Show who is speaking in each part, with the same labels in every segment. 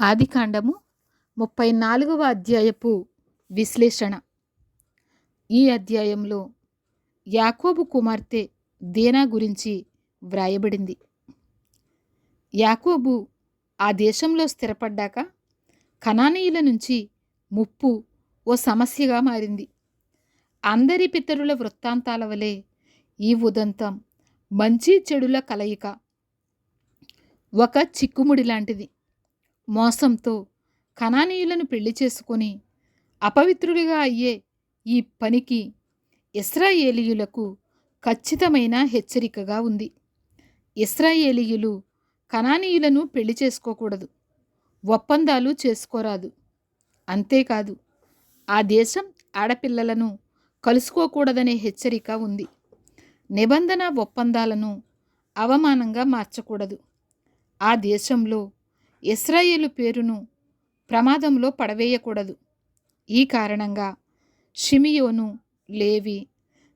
Speaker 1: ఆదికాండము ముప్పై నాలుగవ అధ్యాయపు విశ్లేషణ. ఈ అధ్యాయంలో యాకోబు కుమార్తె దేనా గురించి వ్రాయబడింది. యాకోబు ఆ దేశంలో స్థిరపడ్డాక కణానీయుల నుంచి ముప్పు ఓ సమస్యగా మారింది. అందరి పితరుల వృత్తాంతాల వలె ఈ ఉదంతం మంచి చెడుల కలయిక. ఒక చిక్కుముడి లాంటిది. మోసంతో కణానీయులను పెళ్ళి చేసుకొని అపవిత్రులుగా అయ్యే ఈ పనికి ఇస్రాయేలీయులకు ఖచ్చితమైన హెచ్చరికగా ఉంది. ఇస్రాయేలీయులు కణానీయులను పెళ్ళి చేసుకోకూడదు. ఒప్పందాలు చేసుకోరాదు. అంతేకాదు ఆ దేశం ఆడపిల్లలను కలుసుకోకూడదనే హెచ్చరిక ఉంది. నిబంధన ఒప్పందాలను అవమానంగా మార్చకూడదు. ఆ దేశంలో ఇస్రాయేలు పేరును ప్రమాదంలో పడవేయకూడదు. ఈ కారణంగా షిమియోను లేవి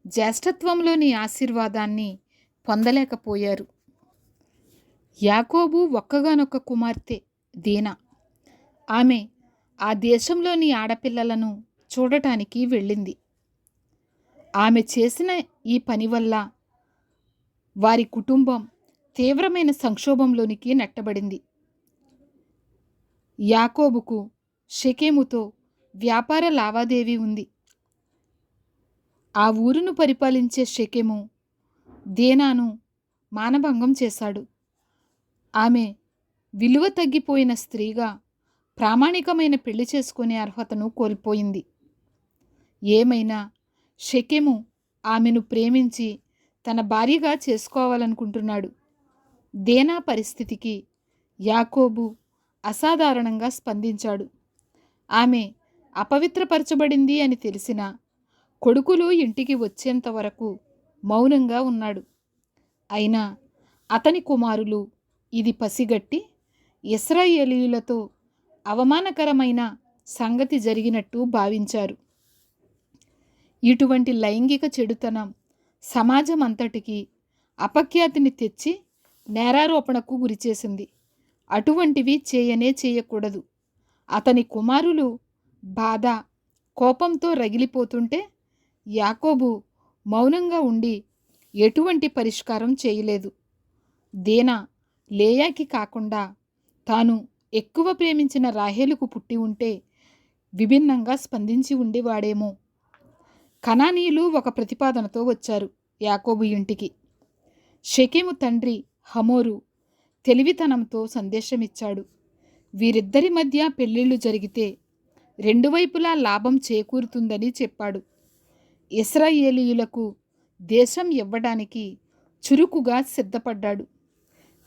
Speaker 1: జ్యేష్ఠత్వంలోని ఆశీర్వాదాన్ని పొందలేకపోయారు. యాకోబు ఒక్కగానొక్క కుమార్తె దీనా. ఆమె ఆ దేశంలోని ఆడపిల్లలను చూడటానికి వెళ్ళింది. ఆమె చేసిన ఈ పని వల్ల వారి కుటుంబం తీవ్రమైన సంక్షోభంలోనికి నెట్టబడింది. యాకోబుకు షెకేముతో వ్యాపార లావాదేవీ ఉంది. ఆ ఊరును పరిపాలించే షెకెము దేనాను మానభంగం చేశాడు. ఆమె విలువ తగ్గిపోయిన స్త్రీగా ప్రామాణికమైన పెళ్ళి చేసుకునే అర్హతను కోల్పోయింది. ఏమైనా షెకెము ఆమెను ప్రేమించి తన భార్యగా చేసుకోవాలనుకుంటున్నాడు. దేనా పరిస్థితికి యాకోబు అసాధారణంగా స్పందించాడు. ఆమె అపవిత్రపరచబడింది అని తెలిసిన కొడుకులు ఇంటికి వచ్చేంత వరకు మౌనంగా ఉన్నాడు. అయినా అతని కుమారులు ఇది పసిగట్టి ఇస్రాయేలీయులతో అవమానకరమైన సంగతి జరిగినట్టు భావించారు. ఇటువంటి లైంగిక చెడుతనం సమాజం అంతటికి అపఖ్యాతిని తెచ్చి నేరారోపణకు గురిచేసింది. అటువంటివి చేయనే చేయకూడదు. అతని కుమారులు బాధ కోపంతో రగిలిపోతుంటే యాకోబు మౌనంగా ఉండి ఎటువంటి పరిష్కారం చేయలేదు. దేనా లేయాకి కాకుండా తాను ఎక్కువ ప్రేమించిన రాహేలుకు పుట్టి ఉంటే విభిన్నంగా స్పందించి ఉండేవాడేమో. కనానీయులు ఒక ప్రతిపాదనతో వచ్చారు యాకోబు ఇంటికి. షెకెము తండ్రి హమోరు తెలివితనంతో సందేశమిచ్చాడు. వీరిద్దరి మధ్య పెళ్ళిళ్ళు జరిగితే రెండు వైపులా లాభం చేకూరుతుందని చెప్పాడు. ఇస్రాయేలీయులకు దేశం ఇవ్వడానికి చురుకుగా సిద్ధపడ్డాడు.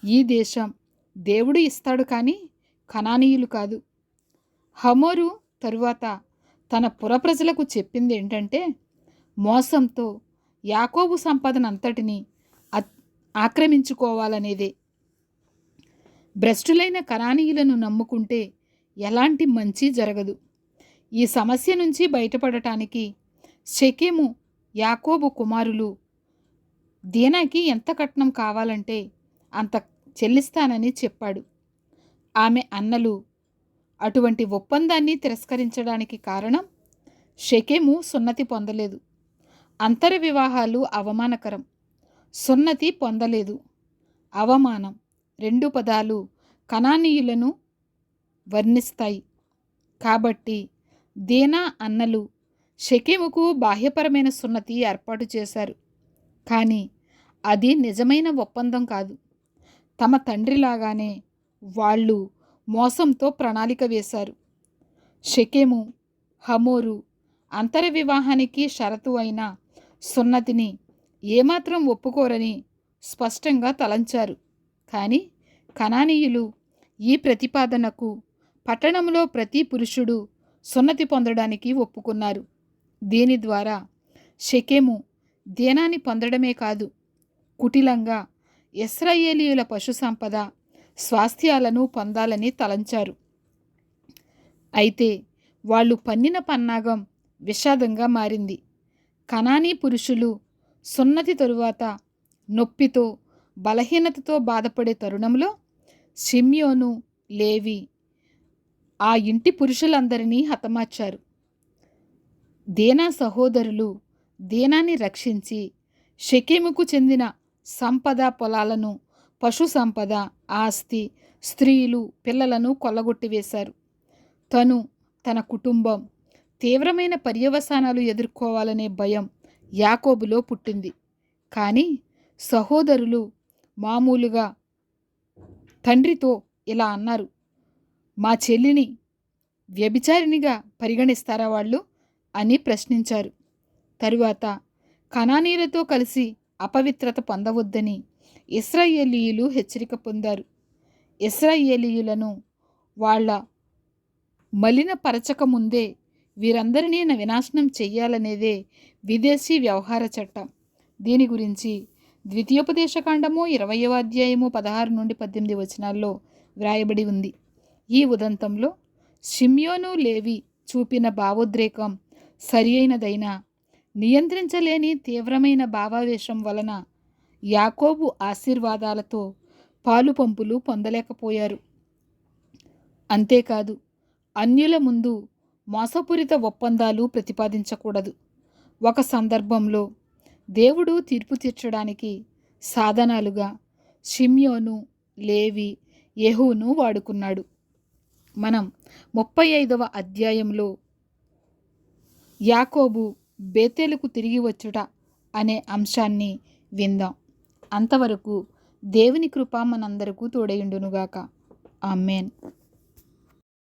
Speaker 1: ఈ దేశం దేవుడు ఇస్తాడు కానీ కణానీయులు కాదు. హమోరు తరువాత తన పురప్రజలకు చెప్పింది ఏంటంటే మోసంతో యాకోబు సంపదనంతటిని ఆక్రమించుకోవాలనేదే. భ్రష్టులైన కరానీయులను నమ్ముకుంటే ఎలాంటి మంచి జరగదు. ఈ సమస్య నుంచి బయటపడటానికి షెకేము యాకోబు కుమారులు దీనాకి ఎంత కట్నం కావాలంటే అంత చెల్లిస్తానని చెప్పాడు. ఆమె అన్నలు అటువంటి ఒప్పందాన్ని తిరస్కరించడానికి కారణం? షకేము సున్నతి పొందలేదు. అంతర వివాహాలు అవమానకరం. సున్నతి పొందలేదు. అవమానం. రెండు పదాలు కణానీయులను వర్ణిస్తాయి. కాబట్టి దేనా అన్నలు షకేముకు బాహ్యపరమైన సున్నతి ఏర్పాటు చేశారు. కానీ అది నిజమైన ఒప్పందం కాదు. తమ తండ్రిలాగానే వాళ్ళు మోసంతో ప్రణాళిక వేశారు. షకేము హమోరు అంతర వివాహానికి షరతు అయిన సున్నతిని ఏమాత్రం ఒప్పుకోరని స్పష్టంగా తలంచారు. కానీ కణానీయులు ఈ ప్రతిపాదనకు పట్టణంలో ప్రతి పురుషుడు సున్నతి పొందడానికి ఒప్పుకున్నారు. దీని ద్వారా షకేము దేనాన్ని పొందడమే కాదు కుటిలంగా ఇస్రాయేలీయుల పశు సంపద స్వాస్థ్యాలను పొందాలని తలంచారు. అయితే వాళ్ళు పన్నిన పన్నాగం విషాదంగా మారింది. కణానీ పురుషులు సున్నతి తరువాత నొప్పితో బలహీనతతో బాధపడే తరుణంలో షిమ్యోను లేవి ఆ ఇంటి పురుషులందరినీ హతమార్చారు. దేనా సహోదరులు దేనాన్ని రక్షించి షకేముకు చెందిన సంపద పొలాలను పశు సంపద ఆస్తి స్త్రీలు పిల్లలను కొల్లగొట్టివేశారు. తను తన కుటుంబం తీవ్రమైన పర్యవసానాలు ఎదుర్కోవాలనే భయం యాకోబులో పుట్టింది. కానీ సహోదరులు మామూలుగా తండ్రితో ఇలా అన్నారు. మా చెల్లిని వ్యభిచారినిగా పరిగణిస్తారా వాళ్ళు? అని ప్రశ్నించారు. తరువాత కణానీలతో కలిసి అపవిత్రత పొందవద్దని ఇస్రాయేలీయులు హెచ్చరిక పొందారు. ఇస్రాయేలీయులను వాళ్ళ మలినపరచక ముందే వీరందరినీ వినాశనం చెయ్యాలనేదే విదేశీ వ్యవహార చట్టం. దీని గురించి ద్వితీయోపదేశకాండము ఇరవయవ అధ్యాయము పదహారు నుండి పద్దెనిమిది వచనాల్లో వ్రాయబడి ఉంది. ఈ ఉదంతంలో షిమ్యోను లేవి చూపిన భావోద్రేకం సరి అయినదైనా నియంత్రించలేని తీవ్రమైన భావావేశం వలన యాకోబు ఆశీర్వాదాలతో పాలు పంపులు పొందలేకపోయారు. అంతేకాదు అన్యుల ముందు మోసపూరిత ఒప్పందాలు ప్రతిపాదించకూడదు. ఒక సందర్భంలో దేవుడు తీర్పు తీర్చడానికి సాధనాలుగా షిమ్యోను లేవి యెహూను వాడుకున్నాడు. మనం ముప్పై ఐదవ అధ్యాయంలో యాకోబు బేతేలకు తిరిగి వచ్చుట అనే అంశాన్ని విందాం. అంతవరకు దేవుని కృప మనందరకు తోడయుండునుగాక. ఆమెన్.